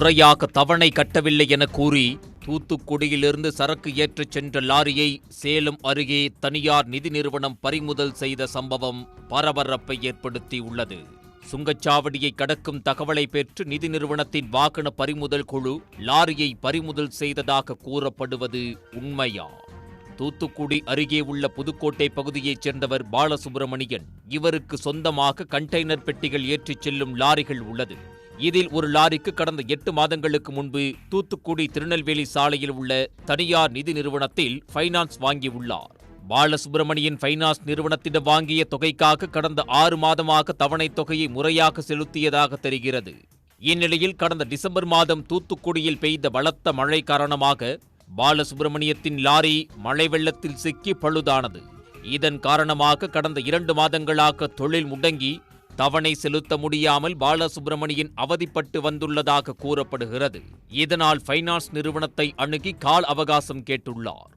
முறையாக தவணை கட்டவில்லை என கூறி தூத்துக்குடியிலிருந்து சரக்கு ஏற்றிச் சென்ற லாரியை சேலம் அருகே தனியார் நிதி நிறுவனம் பறிமுதல் செய்த சம்பவம் பரபரப்பை ஏற்படுத்தியுள்ளது. சுங்கச்சாவடியை கடக்கும் தகவலை பெற்று நிதி நிறுவனத்தின் வாகன பறிமுதல் குழு லாரியை பறிமுதல் செய்ததாக கூறப்படுவது உண்மையா? தூத்துக்குடி அருகே உள்ள புதுக்கோட்டை பகுதியைச் சேர்ந்தவர் பாலசுப்பிரமணியன் இவருக்கு சொந்தமாக கண்டெய்னர் பெட்டிகள் ஏற்றிச் செல்லும் லாரிகள் உள்ளது. இதில் ஒரு லாரிக்கு கடந்த எட்டு மாதங்களுக்கு முன்பு தூத்துக்குடி திருநெல்வேலி சாலையில் உள்ள தனியார் நிதி நிறுவனத்தில் ஃபைனான்ஸ் வாங்கியுள்ளார். பாலசுப்பிரமணியன் ஃபைனான்ஸ் நிறுவனத்திடம் வாங்கிய தொகைக்காக கடந்த ஆறு மாதமாக தவணைத் தொகையை முறையாக செலுத்தியதாக தெரிகிறது. இந்நிலையில் கடந்த டிசம்பர் மாதம் தூத்துக்குடியில் பெய்த பலத்த மழை காரணமாக பாலசுப்பிரமணியத்தின் லாரி மழை வெள்ளத்தில் சிக்கி பழுதானது. இதன் காரணமாக கடந்த இரண்டு மாதங்களாக தொழில் முடங்கி தவணை செலுத்த முடியாமல் பாலசுப்பிரமணியன் அவதிப்பட்டு வந்துள்ளதாக கூறப்படுகிறது. இதனால் ஃபைனான்ஸ் நிறுவனத்தை அணுகி கால் அவகாசம் கேட்டுள்ளார்.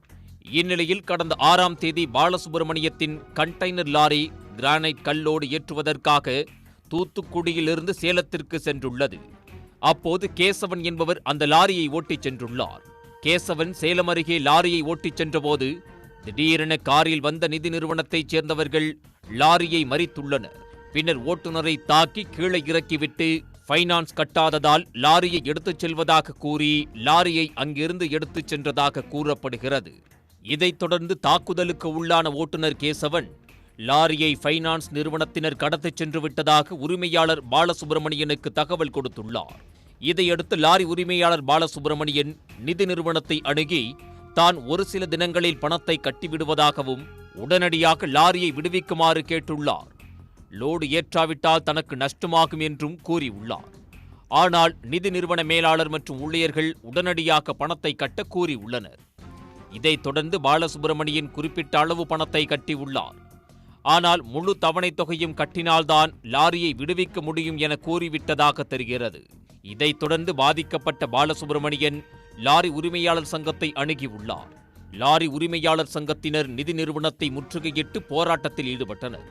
இந்நிலையில் கடந்த ஆறாம் தேதி பாலசுப்பிரமணியத்தின் கண்டெய்னர் லாரி கிரானைட் கல்லோடு ஏற்றுவதற்காக தூத்துக்குடியிலிருந்து சேலத்திற்கு சென்றுள்ளது. அப்போது கேசவன் என்பவர் அந்த லாரியை ஓட்டிச் சென்றுள்ளார். கேசவன் சேலம் அருகே லாரியை ஓட்டிச் சென்றபோது திடீரென காரில் வந்த நிதி நிறுவனத்தைச் சேர்ந்தவர்கள் லாரியை மறித்துள்ளனர். பின்னர் ஓட்டுநரை தாக்கி கீழே இறக்கிவிட்டு ஃபைனான்ஸ் கட்டாததால் லாரியை எடுத்துச் செல்வதாக கூறி லாரியை அங்கிருந்து எடுத்துச் சென்றதாக கூறப்படுகிறது. இதைத் தொடர்ந்து தாக்குதலுக்கு உள்ளான ஓட்டுநர் கேசவன் லாரியை ஃபைனான்ஸ் நிறுவனத்தினர் கடத்திச் சென்று விட்டதாக உரிமையாளர் பாலசுப்பிரமணியனுக்கு தகவல் கொடுத்துள்ளார். இதையடுத்து லாரி உரிமையாளர் பாலசுப்பிரமணியன் நிதி நிறுவனத்தை அணுகி தான் ஒரு சில தினங்களில் பணத்தை கட்டிவிடுவதாகவும் உடனடியாக லாரியை விடுவிக்குமாறு கேட்டுள்ளார். லோடு ஏற்றாவிட்டால் தனக்கு நஷ்டமாகும் என்றும் கூறியுள்ளார். ஆனால் நிதி நிறுவன மேலாளர் மற்றும் ஊழியர்கள் உடனடியாக பணத்தை கட்ட கூறியுள்ளனர். இதைத் தொடர்ந்து பாலசுப்பிரமணியன் குறிப்பிட்ட அளவு பணத்தை கட்டியுள்ளார். ஆனால் முழு தவணைத் தொகையும் கட்டினால்தான் லாரியை விடுவிக்க முடியும் என கூறிவிட்டதாக தெரிகிறது. இதைத் தொடர்ந்து பாதிக்கப்பட்ட பாலசுப்பிரமணியன் லாரி உரிமையாளர் சங்கத்தை அணுகியுள்ளார். லாரி உரிமையாளர் சங்கத்தினர் நிதி நிறுவனத்தை முற்றுகையிட்டு போராட்டத்தில் ஈடுபட்டனர்.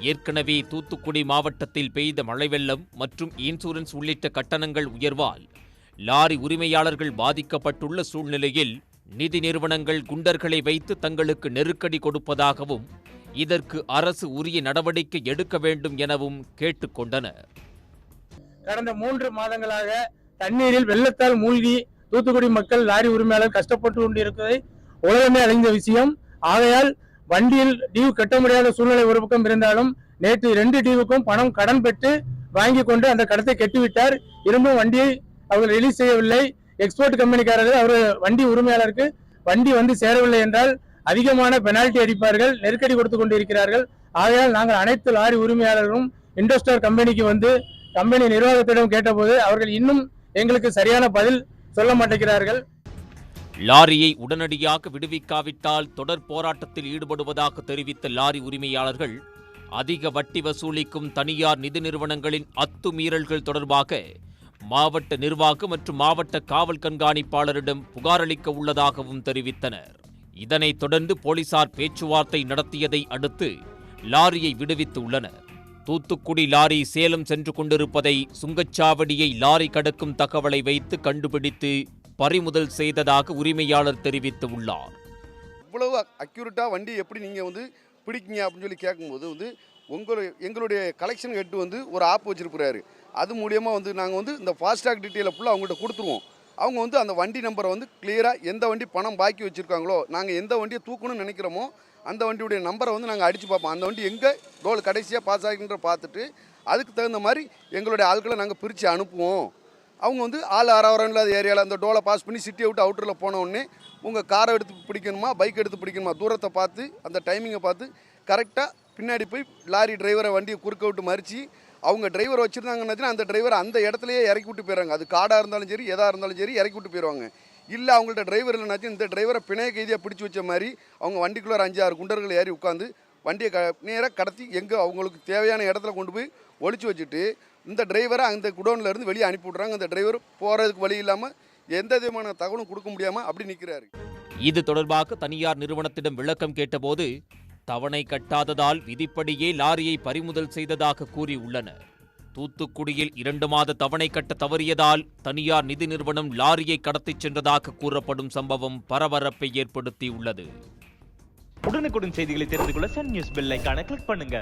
ஏற்கனவே தூத்துக்குடி மாவட்டத்தில் பெய்த மழை வெள்ளம் மற்றும் இன்சூரன்ஸ் உள்ளிட்ட கட்டணங்கள் உயர்வால் லாரி உரிமையாளர்கள் பாதிக்கப்பட்டுள்ள சூழ்நிலையில் நிதி நிறுவனங்கள் குண்டர்களை வைத்து தங்களுக்கு நெருக்கடி கொடுப்பதாகவும் இதற்கு அரசு உரிய நடவடிக்கை எடுக்க வேண்டும் எனவும் கேட்டுக்கொண்டனர் கடந்த மூன்று மாதங்களாக தண்ணீரில் வெள்ளத்தால் மூழ்கி தூத்துக்குடி மக்கள் லாரி உரிமையாளர் கஷ்டப்பட்டு கொண்டிருப்பதை உலகமே அறிந்த விஷயம். ஆகையால் வண்டியில் டியூ கட்ட முடியாத சூழ்நிலை ஒரு பக்கம் இருந்தாலும் நேற்று ரெண்டு டியூவுக்கும் பணம் கடன் பெற்று வாங்கி கொண்டு அந்த கடத்தை கெட்டுவிட்டார். இருந்தும் வண்டியை அவர்கள் ரிலீஸ் செய்யவில்லை. எக்ஸ்போர்ட் கம்பெனிக்காரர்கள் அவர் வண்டி உரிமையாளருக்கு வண்டி வந்து சேரவில்லை என்றால் அதிகமான பெனால்டி அடிப்பார்கள் நெருக்கடி கொடுத்து கொண்டிருக்கிறார்கள். ஆகையால் நாங்கள் அனைத்து லாரி உரிமையாளர்களும் இண்டோஸ்டார் கம்பெனிக்கு வந்து கம்பெனி நிர்வாகத்திடம் கேட்டபோது அவர்கள் இன்னும் எங்களுக்கு சரியான பதில் சொல்ல மாட்டேங்கிறார்கள். லாரியை உடனடியாக விடுவிக்காவிட்டால் தொடர் போராட்டத்தில் ஈடுபடுவதாக தெரிவித்த லாரி உரிமையாளர்கள் அதிக வட்டி வசூலிக்கும் தனியார் நிதி நிறுவனங்களின் அத்துமீறல்கள் தொடர்பாக மாவட்ட நிர்வாகம் மற்றும் மாவட்ட காவல் கண்காணிப்பாளரிடம் புகாரளிக்க உள்ளதாகவும் தெரிவித்தனர். இதனைத் தொடர்ந்து போலீசார் பேச்சுவார்த்தை நடத்தியதை அடுத்து லாரியை விடுவித்துள்ளனர். தூத்துக்குடி லாரி சேலம் சென்று கொண்டிருப்பதை சுங்கச்சாவடியை லாரி கடக்கும் தகவலை வைத்து கண்டுபிடித்து பறிமுதல் செய்ததாக உரிமையாளர் தெரிவித்துள்ளார். இவ்வளவு அக்யூரேட்டாக வண்டி எப்படி நீங்கள் வந்து பிடிக்கீங்க அப்படின்னு சொல்லி கேட்கும்போது வந்து உங்களுடைய எங்களுடைய கலெக்ஷன் ஹெட் வந்து ஒரு ஆப் வச்சிருக்கிறாரு. அது மூலியமாக வந்து நாங்கள் வந்து இந்த ஃபாஸ்டாக் டீட்டெயிலை ஃபுல்லாக அவங்கள்ட்ட கொடுத்துருவோம். அவங்க வந்து அந்த வண்டி நம்பரை வந்து கிளியராக எந்த வண்டி பணம் பாக்கி வச்சுருக்காங்களோ நாங்கள் எந்த வண்டியை தூக்கணும்னு நினைக்கிறோமோ அந்த வண்டியுடைய நம்பரை வந்து நாங்கள் அடித்து பார்ப்போம். அந்த வண்டி எங்கே டோல் கடைசியாக பாஸ் ஆகின்ற பார்த்துட்டு அதுக்கு தகுந்த மாதிரி எங்களுடைய ஆட்களை நாங்கள் பிரித்து அனுப்புவோம். அவங்க வந்து ஆள் ஆறாவரம் இல்லாத ஏரியாவில் அந்த டோலை பாஸ் பண்ணி சிட்டியை விட்டு அவுட்டரில் போனவுடனே உங்கள் காரை எடுத்து பிடிக்கணுமா பைக் எடுத்து பிடிக்கணுமா? தூரத்தை பார்த்து அந்த டைமிங்கை பார்த்து கரெக்டாக பின்னாடி போய் லாரி டிரைவரை வண்டியை குறுக்க விட்டு மறித்து அவங்க டிரைவர் வச்சுருந்தாங்கன்னாச்சுன்னா அந்த டிரைவர் அந்த இடத்துலையே இறக்கி விட்டு போயிடுறாங்க. அது காடாக இருந்தாலும் சரி எதாக இருந்தாலும் சரி இறக்கி விட்டு போயிடுவாங்க. இல்லை அவங்கள்ட்ட டிரைவர் இல்லைனாச்சும் இந்த டிரைவரை பிணைய கைதியாக பிடிச்சி வச்ச மாதிரி அவங்க வண்டிக்குள்ளே ஒரு அஞ்சாறு குண்டர்கள் ஏறி உட்காந்து வண்டியை க நேராக கடத்தி எங்கே அவங்களுக்கு தேவையான இடத்துல கொண்டு போய் ஒழிச்சு வச்சுட்டு இந்த டிரைவரை அந்த குடோன்ல இருந்து வெளியே அனுப்பி விட்றாங்க அந்த டிரைவர் போகிறதுக்கு வழி இல்லாமல் எந்த விதமான தகவலும் கொடுக்க முடியாமல் அப்படி நிற்கிறாரு இது தொடர்பாக தனியார் நிறுவனத்திடம் விளக்கம் கேட்டபோது தவணை கட்டாததால் விதிப்படியே லாரியை பறிமுதல் செய்ததாக கூறியுள்ளனர். தூத்துக்குடியில் இரண்டு மாத தவணை கட்ட தவறியதால் தனியார் நிதி நிறுவனம் லாரியை கடத்திச் சென்றதாக கூறப்படும் சம்பவம் பரபரப்பை ஏற்படுத்தியுள்ளது. உடனுக்குடன் செய்திகளை தெரிந்து கொள்ள சன் நியூஸ் பெல் ஐகானை கிளிக் பண்ணுங்க.